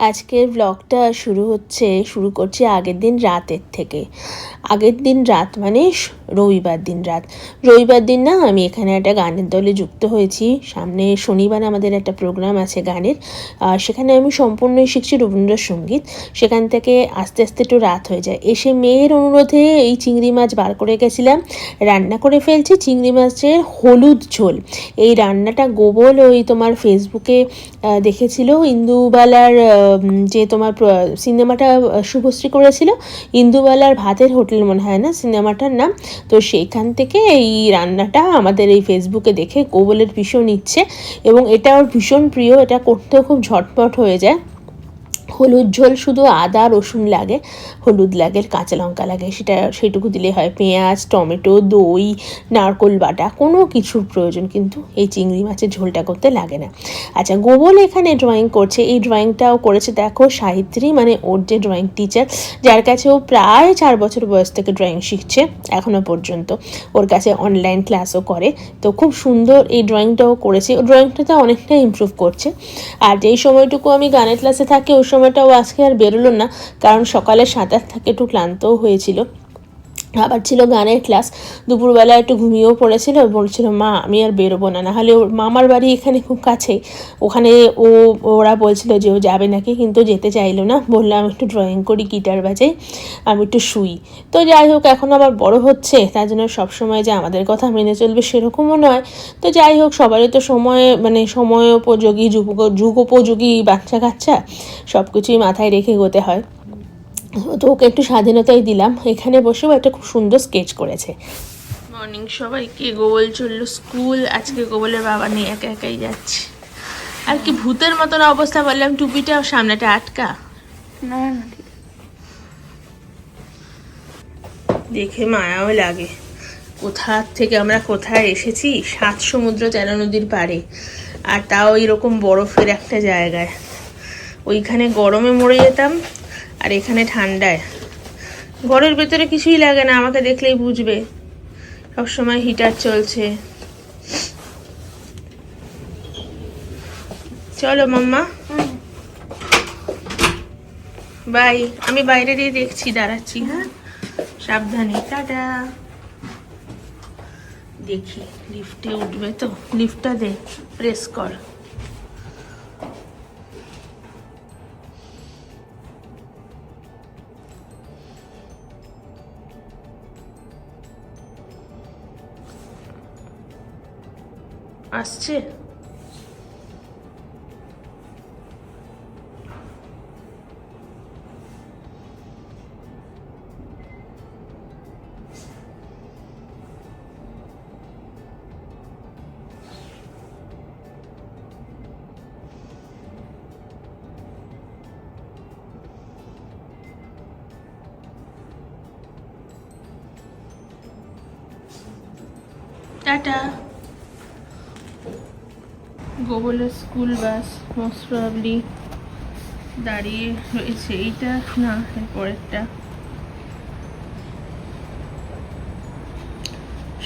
আজকের ব্লগটা শুরু হচ্ছে শুরু করছি আগের দিন রাতের থেকে। আগের দিন রাত মানে রবিবার দিন রাত। রবিবার দিন না আমি এখানে একটা গানের দলে যুক্ত হয়েছি। সামনে শনিবার আমাদের একটা প্রোগ্রাম আছে গানের। সেখানে আমি সম্পূর্ণই শিখছি রবীন্দ্রসঙ্গীত। সেখান থেকে আস্তে আস্তে একটু রাত হয়ে যায়। এসে মেয়ের অনুরোধে এই চিংড়ি মাছ বার করে গেছিলাম রান্না করে ফেলছি চিংড়ি মাছের হলুদ ঝোল। এই রান্নাটা গোবল ওই তোমার ফেসবুকে দেখেছিল। ইন্দুবালার যে তোমার সিনেমাটা শুভশ্রী করেছিল। ইন্দুবালার ভাতের হোটেল মনে হয় না সিনেমাটার নাম। তো সেইখান থেকে এই রান্নাটা আমাদের এই ফেসবুকে দেখে কোবলের ভীষণ ইচ্ছে এবং এটা ওর ভীষণ প্রিয়, এটা করতেও খুব ঝটপট হয়ে যায়। হলুদ ঝোল শুধু আদা, রসুন লাগে, হলুদ লাগে, কাঁচা লঙ্কা লাগে, সেটা সেটুকু দিলে হয় পেঁয়াজ, টমেটো, দই, নারকোল বাটা, কোনো কিছুর প্রয়োজন কিন্তু এই চিংড়ি মাছের ঝোলটা করতে লাগে না। আচ্ছা গোবল এখানে ড্রয়িং করছে, এই ড্রয়িংটাও করেছে দেখো সাহিত্রী মানে ওর যে ড্রয়িং টিচার যার কাছে ও প্রায় চার বছর বয়স থেকে ড্রয়িং শিখছে, এখনও পর্যন্ত। ওর কাছে অনলাইন ক্লাসও করে। তো খুব সুন্দর এই ড্রয়িংটাও করেছে। ও ড্রয়িংটাতে অনেকটা ইমপ্রুভ করছে। আর যেই সময়টুকু আমি গানের ক্লাসে থাকি, ওই সময়টাও আজকে আর বেরোলো না কারণ সকালে সাঁতার থাকে একটু ক্লান্তও হয়েছিল। আবার ছিল গানের ক্লাস। দুপুরবেলা একটু ঘুমিয়েও পড়েছিল বলছিল, মা, আমি আর বেরোবো না। নাহলে ওর মামার বাড়ি এখানে খুব কাছে। ওখানে ও, ওরা বলছিল যে ও যাবে নাকি, কিন্তু যেতে চাইলো না। বললাম, একটু ড্রয়িং করি গিটার বাজাই, আমি একটু শুই। তো যাই হোক, এখন আবার বড় হচ্ছে। তার জন্য সবসময় যে আমাদের কথা মেনে চলবে সেরকমও নয়। তো যাই হোক, সবারই তো সময় মানে সময় উপযোগী, যুগ যুগ উপযোগী বাচ্চা কাচ্চা সব কিছুই মাথায় রেখে এগোতে হয়। তো ওকে একটু স্বাধীনতাই দিলাম। এখানে বসেও একটা খুব সুন্দর স্কেচ করেছে। মর্নিং সবাইকে গোবল চলল স্কুল আজকে গোবলের বাবা নিয়ে একা একাই যাচ্ছে। আর কি ভূতের মতন অবস্থা বললাম টুপিটা সামনেটা আটকা। না না দেখে মায়াও লাগে। কোথা থেকে আমরা কোথায় এসেছি? সাত সমুদ্র তেরো নদীর পাড়ে। আর তাও এরকম বরফের একটা জায়গায়। ওইখানে গরমে মরে যেতাম আর এখানে ঠান্ডায়। ঘরের ভেতরে কিছুই লাগে না, আমাকে দেখলেই বুঝবে। সবসময় হিটার চলছে। চলো মাম্মা। বাই, আমি বাইরে দিয়ে দেখছি, দাঁড়াচ্ছি হ্যাঁ? সাবধানে, টাটা। দেখি লিফটে উঠবে তো? লিফটটা দে প্রেস কর। আসছে। টাটা। গোবলের স্কুল বাস মোস্ট প্রবাবলি দাঁড়িয়ে রয়েছে। এইটা না, এর পরেরটা।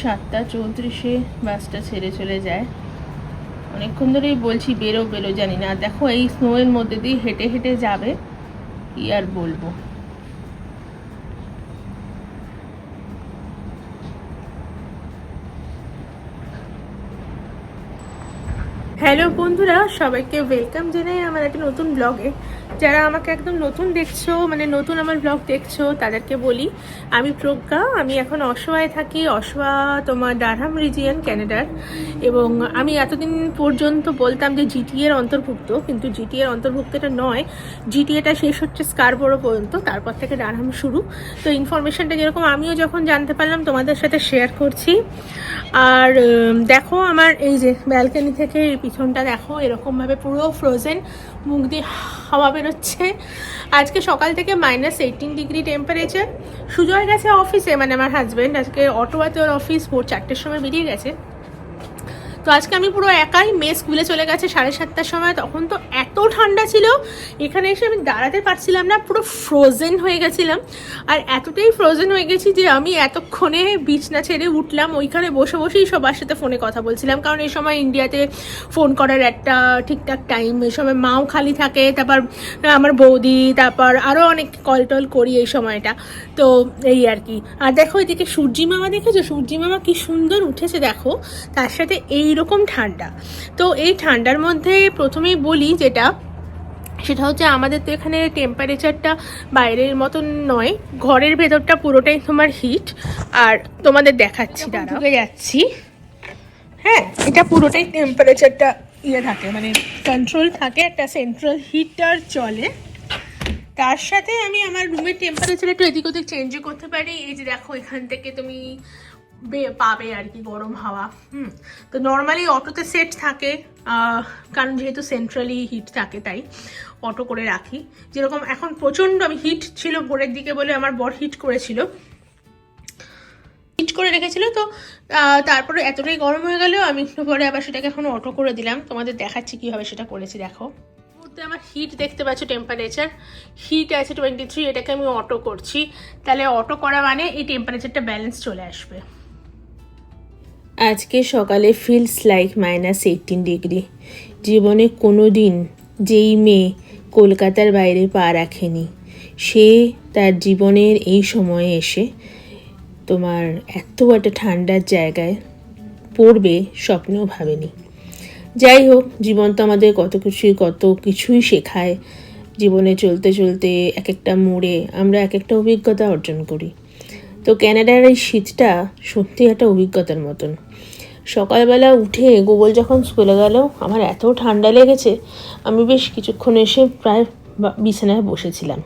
সাতটা চৌত্রিশে বাসটা ছেড়ে চলে যায়। অনেকক্ষণ ধরেই বলছি, বেরো বেরো, জানি না। দেখো, এই স্নোয়ের মধ্যে দিয়ে হেঁটে হেঁটে যাবে, কি আর বলব? হ্যালো বন্ধুরা, সবাইকে ওয়েলকাম জানাই আমার একটা নতুন ব্লগে যারা আমাকে একদম নতুন দেখছ মানে নতুন আমার ব্লগ দেখছ, তাদেরকে বলি, আমি প্রজ্ঞা, আমি এখন অসহায় থাকি, অসহা তোমার ডারহাম রিজিয়ান ক্যানাডার এবং আমি এতদিন পর্যন্ত বলতাম যে জিটিএ এর অন্তর্ভুক্ত, কিন্তু জিটিএ এর অন্তর্ভুক্তটা নয়। জিটিএটা শেষ হচ্ছে স্কারবোরো পর্যন্ত, তারপর থেকে ডারহাম শুরু। তো ইনফরমেশনটা যেরকম আমিও যখন জানতে পারলাম, তোমাদের সাথে শেয়ার করছি। আর দেখো আমার এই যে ব্যালকনি থেকে এই পিছনটা দেখো, এরকমভাবে পুরো ফ্রোজেন মুখ দিয়ে হাওয়া বেরোচ্ছে। আজকে সকাল থেকে minus eighteen degree temperature Sujoy গেছে অফিসে মানে আমার হাজব্যান্ড আজকে অটোয়াতে ওর অফিস ভোর চারটের সময় বেরিয়ে গেছে। তো আজকে আমি পুরো একাই মেয়ে স্কুলে চলে গেছে সাড়ে সাতটার সময়। তখন তো এত ঠান্ডা ছিল, এখানে এসে আমি দাঁড়াতে পারছিলাম না, পুরো ফ্রোজেন হয়ে গেছিলাম। আর এতটাই ফ্রোজেন হয়ে গেছি যে আমি এতক্ষণে বিছনা ছেড়ে উঠলাম, ওইখানে বসে বসেই সবার সাথে ফোনে কথা বলছিলাম। কারণ এই সময় ইন্ডিয়াতে ফোন করার একটা ঠিকঠাক টাইম এই সময় মাও খালি থাকে, তারপর আমার বৌদি, তারপর আরও অনেক কল টল করি এই সময়টা। তো এই আর কি। আর দেখো এদিকে সূর্যি মামা দেখেছ? সূর্যি মামা কি সুন্দর উঠেছে দেখো। তার সাথে এই রকম ঠান্ডা। তো এই ঠান্ডার মধ্যে প্রথমেই বলি যেটা সেটা হচ্ছে আমাদের তো এখানে টেম্পারেচারটা বাইরের মতন নয় ঘরের ভেতরটা পুরোটাই তোমার হিট আর তোমাদের দেখাচ্ছি ঢুকে যাচ্ছি। হ্যাঁ এটা পুরোটাই টেম্পারেচারটা ইয়ে থাকে মানে কন্ট্রোল থাকে একটা সেন্ট্রাল হিটার চলে। তার সাথে আমি আমার রুমের টেম্পারেচার একটু এদিক ওদিক চেঞ্জও করতে পারি। এই যে দেখো এখান থেকে তুমি পাবে আর কি গরম হাওয়া, হুম। তো নর্মালি অটোতে সেট থাকে কারণ যেহেতু সেন্ট্রালি হিট থাকে তাই অটো করে রাখি। যেরকম এখন প্রচণ্ড আমি হিট ছিল ভোরের দিকে বলে আমার বর হিট করেছিল। হিট করে রেখেছিল তো তারপরে এতটাই গরম হয়ে গেলেও আমি একটু পরে আবার সেটাকে এখন অটো করে দিলাম। তোমাদের দেখাচ্ছি কীভাবে সেটা করেছি, দেখো। মুহূর্তে আমার হিট দেখতে পাচ্ছ টেম্পারেচার হিট আছে টোয়েন্টি থ্রি এটাকে আমি অটো করছি। তাহলে অটো করা মানে এই টেম্পারেচারটা ব্যালেন্স চলে আসবে। আজকে সকালে feels like minus eighteen degree জীবনে কোনো দিন যেই মেয়ে কলকাতার বাইরে পা রাখেনি, সে তার জীবনের এই সময়ে এসে তোমার এত একটা ঠান্ডার জায়গায় পড়বে স্বপ্নেও ভাবেনি। যাই হোক, জীবন তো আমাদের কত কিছুই কত কিছুই শেখায়। জীবনে চলতে চলতে এক একটা মোড়ে আমরা এক একটা অভিজ্ঞতা অর্জন করি। তো ক্যানাডার এই শীতটা সত্যি একটা অভিজ্ঞতার মতন। সকালবেলা উঠে গোবল যখন স্কুলে গেল, আমার এত ঠান্ডা লেগেছে, আমি বেশ কিছুক্ষণ এসে প্রায় বিছানায় বসেছিলাম।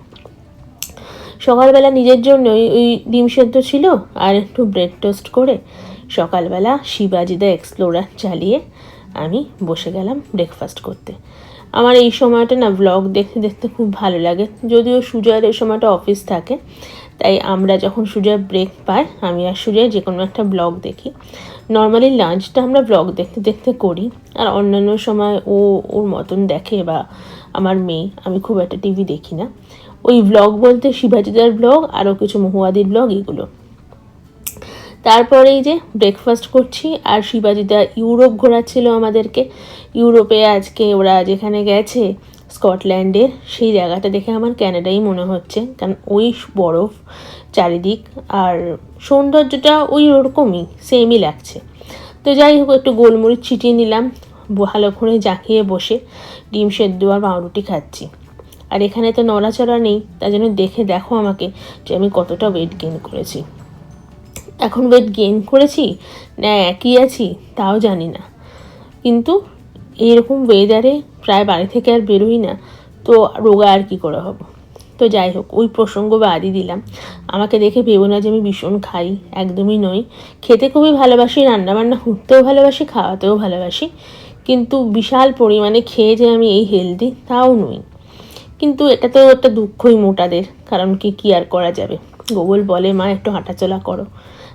সকালবেলা নিজের জন্য ওই- ওই ডিম সেদ্ধ ছিল আর একটু ব্রেড টোস্ট করে সকালবেলা শিবাজিদা এক্সপ্লোরার চালিয়ে আমি বসে গেলাম ব্রেকফাস্ট করতে। আমার এই সময়টা না ব্লগ দেখতে দেখতে খুব ভালো লাগে। যদিও সুজয়ের এই সময়টা অফিস থাকে তাই আমরা যখন সুজয় ব্রেক পাই, আমি আর সুজয় যে কোনো একটা ব্লগ দেখি নর্মালি লাঞ্চটা আমরা ব্লগ দেখতে দেখতে করি, আর অন্যান্য সময় ও ওর মতন দেখে বা আমার মেয়ে, আমি খুব একটা টিভি দেখি না। ওই ব্লগ বলতে শিবাজিদার ব্লগ আরও কিছু মহুয়াদির ব্লগ এগুলো। তারপরে এই যে ব্রেকফাস্ট করছি, আর শিবাজিদা ইউরোপ ঘোরাচ্ছিল আমাদেরকে। ইউরোপে আজকে ওরা যেখানে গেছে স্কটল্যান্ডের সেই জায়গাটা দেখে আমার ক্যানাডাই মনে হচ্ছে। কারণ ওই বরফ চারিদিক আর সৌন্দর্যটা ওই ওরকমই সেমই লাগছে। তো যাই হোক, একটু গোলমরিচ ছিটিয়ে নিলাম। ভালো করে জাঁকিয়ে বসে ডিম সেদ্ধ আর পাউরুটি খাচ্ছি। আর এখানে তো নড়াচড়া নেই তাই জন্য দেখে দেখো আমাকে যে আমি কতটা ওয়েট গেইন করেছি। এখন ওয়েট গেইন করেছি? না, একই আছি, তাও জানি না। কিন্তু এইরকম ওয়েদারে প্রায় বাড়ি থেকে আর বেরোই না। তো রোগা আর কি করে হব? তো যাই হোক ওই প্রসঙ্গ বাদই দিলাম। আমাকে দেখে ভেবো না যে আমি ভীষণ খাই একদমই নই। খেতে খুবই ভালোবাসি রান্নাবান্না করতেও ভালোবাসি খাওয়াতেও ভালোবাসি। কিন্তু বিশাল পরিমাণে খেয়ে যে আমি এই হেলদি তাও নই। কিন্তু এটা তো একটা দুঃখই মোটাদের কারণ কি কি আর করা যাবে? গোগল বলে মা একটু হাঁটাচলা করো।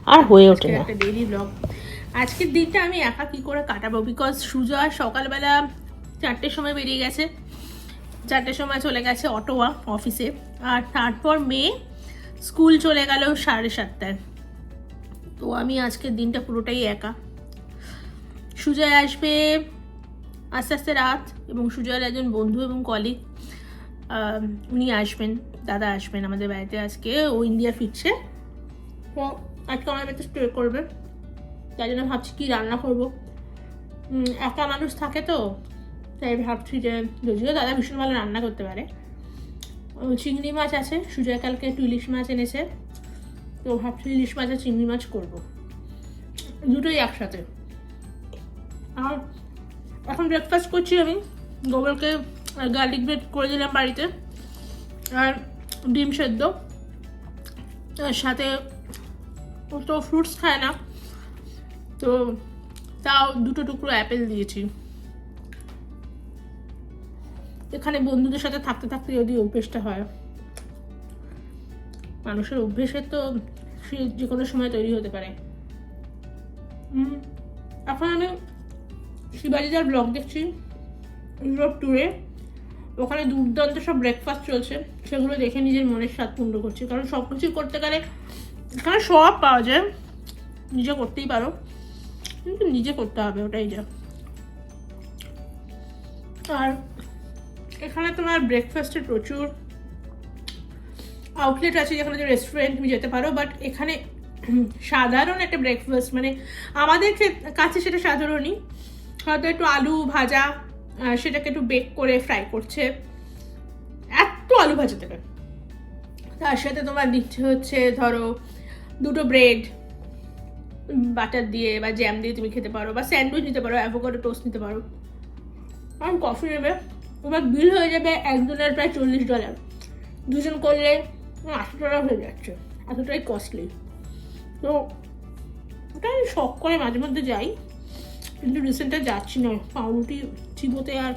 আর হয়ে ওঠে না। আজকের দিনটা আমি একা কি করে কাটাবো? বিকজ সুজয় সকালবেলা চারটের সময় বেরিয়ে গেছে। চারটের সময় চলে গেছে অটোয়া অফিসে আর তারপর মেয়ে স্কুল চলে গেল সাড়ে সাতটায়। তো আমি আজকের দিনটা পুরোটাই একা। সুজয় আসবে আস্তে আস্তে রাত এবং সুজয়ের একজন বন্ধু এবং কলিগ উনি আসবেন, দাদা আসবেন আমাদের বাড়িতে আজকে। ও ইন্ডিয়া ফিরছে। তো আজকে আমার বাড়িতে স্টে করবে। তাই জন্য ভাবছি কি রান্না করব। একা মানুষ থাকে তো, তাই ভাবছি যে যদিও দাদা ভীষণ ভালো রান্না করতে পারে। চিংড়ি মাছ আছে, সুজয় কালকে একটু ইলিশ মাছ এনেছে, তো ভাবছি ইলিশ মাছ আর চিংড়ি মাছ করব। দুটোই একসাথে। আর এখন ব্রেকফাস্ট করছি আমি, গোবরকে গার্লিক ব্রেড করে দিলাম বাড়িতে, আর ডিম সেদ্ধ। সাথে ও তো ফ্রুটস খায় না তো তাও দুটো টুকরো অ্যাপেল দিয়েছি। এখানে বন্ধুদের সাথে থাকতে থাকতে যদি অভ্যেসটা হয়। মানুষের অভ্যেসের তো সে যে কোনো সময় তৈরি হতে পারে। এখন আমি শিবাজিদার ব্লগ দেখছি ইউরোপ ট্যুরে ওখানে দুর্দান্ত সব ব্রেকফাস্ট চলছে, সেগুলো দেখে নিজের মনের স্বাদ পূর্ণ করছি। কারণ সব কিছু করতে গেলে, এখানে সব পাওয়া যায়, নিজে করতেই পারো। কিন্তু নিজে করতে হবে, ওটাই যা। আর এখানে তোমার ব্রেকফাস্টের প্রচুর আউটলেট আছে যেখানে যে রেস্টুরেন্ট তুমি যেতে পারো বাট এখানে সাধারণ একটা ব্রেকফাস্ট মানে আমাদের কাছে সেটা সাধারণই। হয়তো একটু আলু ভাজা সেটাকে একটু বেক করে ফ্রাই করছে। এত আলু ভাজা দেবে। তার সাথে তোমার দিচ্ছে হচ্ছে ধরো দুটো ব্রেড বাটার দিয়ে বা জ্যাম দিয়ে তুমি খেতে পারো বা স্যান্ডউইচ নিতে পারো অ্যাভোকাডো টোস্ট নিতে পারো। আর কফি নেবে, তোমার বিল হয়ে যাবে একজনের প্রায় চল্লিশ ডলার দুজন করলে আশি ডলার হয়ে যাচ্ছে, এতটাই কস্টলি তো ওটা আমি শখ করে মাঝে মধ্যে যাই, কিন্তু রিসেন্টে যাচ্ছি না। পাউরুটি চিবোতে আর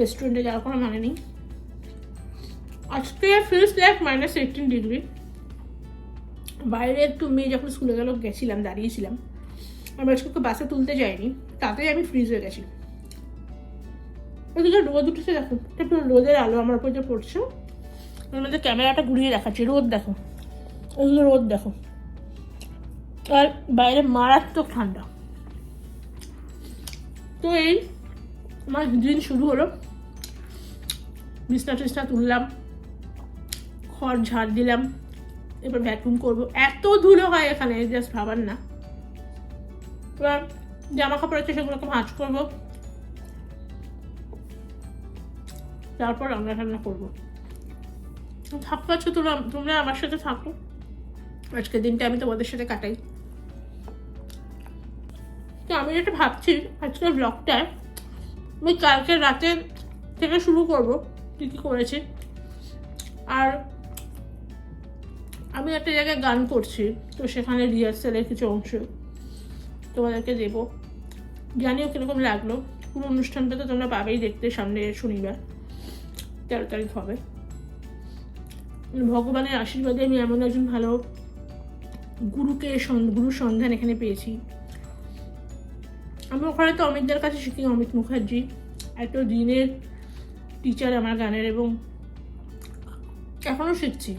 রেস্টুরেন্টে যাওয়ার কোনো মানে নেই। আজকে feels like minus eighteen degree বাইরে একটু মেয়ে যখন স্কুলে গেল, গেছিলাম, দাঁড়িয়েছিলাম। আমি আজকে বাসে তুলতে যাইনি, তাতেই আমি ফ্রিজ হয়ে গেছি। ওদিকে রোদ উঠেছে, দেখো পুরো রোদের আলো, আমার উপর যে পড়ছে। ওর মধ্যে ক্যামেরাটা ঘুরিয়ে দেখাচ্ছে, রোদ দেখো। ওইগুলো রোদ দেখো। আর বাইরে মারাত্মক ঠান্ডা। তো এই আমার দিন শুরু হলো। বিছনা টিছনা তুললাম, খড় ঝাড় দিলাম। এবার ভ্যাকুম করব। এত ধুলো হয় এখানে জাস্ট ভাবার না। এবার জামা কাপড় আছে, সেগুলোকে ভাঁজ করব। তারপর রান্না টান্না করব। থাকো আছো তোমরা তোমরা আমার সাথে থাকো। আজকের দিনটা আমি তোমাদের সাথে কাটাই। তো আমি যেটা ভাবছি, আজকের ব্লগটায় আমি কালকে রাতে থেকে শুরু করব। কী কী করেছি? আর আমি একটা জায়গায় গান করছি, তো সেখানে রিহার্সালের কিছু অংশ। তোমাদেরকে দেবো। জানিও কীরকম লাগল। পুরো অনুষ্ঠানটা তো তোমরা পাবেই দেখতে সামনে শনিবার, তেরো তারিখ হবে। ভগবানের আশীর্বাদে আমি এমন একজন ভালো গুরুকে গুরুর সন্ধান এখানে পেয়েছি। আমি ওখানে তো অমিতদের কাছে শিখি, অমিত মুখার্জি। এত দিনের টিচার আমার গানের এবং এখনও শিখছি।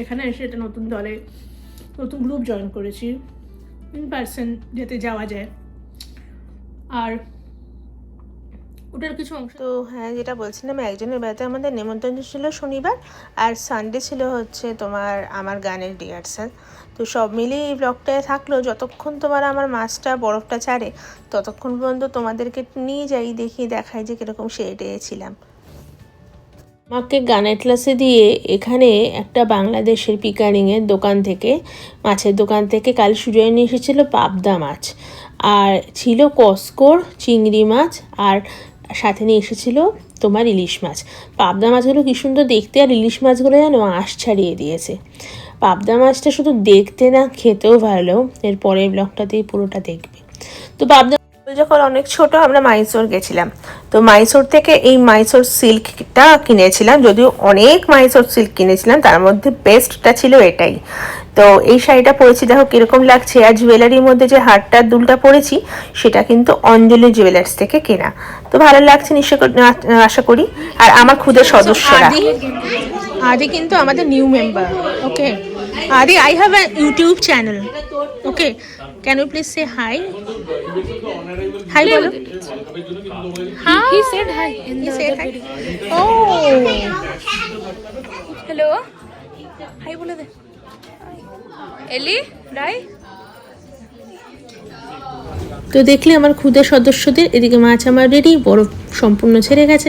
এখানে এসে এটা নতুন দলে নতুন গ্রুপ জয়েন করেছি। ইন পার্সন যাতে যাওয়া যায়। আর ওটার কিছু অংশ তো হ্যাঁ যেটা বলছিলাম, একজনের বাড়িতে আমাদের নেমন্তন্ন ছিল শনিবার আর সানডে ছিল হচ্ছে তোমার আমার গানের রিহার্সাল তো সব মিলিয়ে এই ব্লগটায় থাকল, যতক্ষণ তোমার আমার মাছটা বরফটা ছাড়ে, ততক্ষণ পর্যন্ত তোমাদেরকে নিয়ে যাই, দেখি, দেখাই যে কীরকম শেডে ছিলাম। আমাকে গানের ক্লাসে দিয়ে এখানে একটা বাংলাদেশের পিকারিংয়ের দোকান থেকে, মাছের দোকান থেকে কাল সুজয় নিয়ে এসেছিল পাবদা মাছ। আর ছিল কসকর, চিংড়ি মাছ, আর সাথে নিয়ে এসেছিল তোমার ইলিশ মাছ। পাবদা মাছগুলো কি সুন্দর দেখতে, আর ইলিশ মাছগুলো যেন আঁশ ছাড়িয়ে দিয়েছে। পাবদা মাছটা শুধু দেখতে না, খেতেও ভালো। এর পরের ব্লগটাতেই পুরোটা দেখবে। তো পাবদা যখন অনেক ছোট আমরা মাইসোর গেছিলাম। তো মাইসোর থেকে এই মাইসোর সিল্কটা কিনেছিলাম যদিও অনেক মাইসোর সিল্ক কিনেছিলাম তার মধ্যে বেস্টটা ছিল এটাই। তো এই শাড়িটা পরেছি দেখো কীরকম লাগছে। আর জুয়েলারির মধ্যে যে হারটার দুলটা পরেছি সেটা কিন্তু অঞ্জলি জুয়েলার্স থেকে কেনা। তো ভালো লাগছে নিশ্চয় আশা করি। আর আমার খুদের সদস্যরা। আদি আদি কিন্তু আমাদের new member okay? Adi I have a YouTube channel okay can you please say hi hi বলো He said hi in He the said hi. video. Oh, Hello. Hi দে এলি রাই তো দেখলে আমার ক্ষুদে সদস্যদের এদিকে মাছ আমার রেডি বরফ সম্পূর্ণ ছেড়ে গেছে।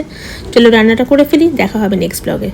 চলো রান্নাটা করে ফেলি দেখা হবে নেক্সট ব্লগে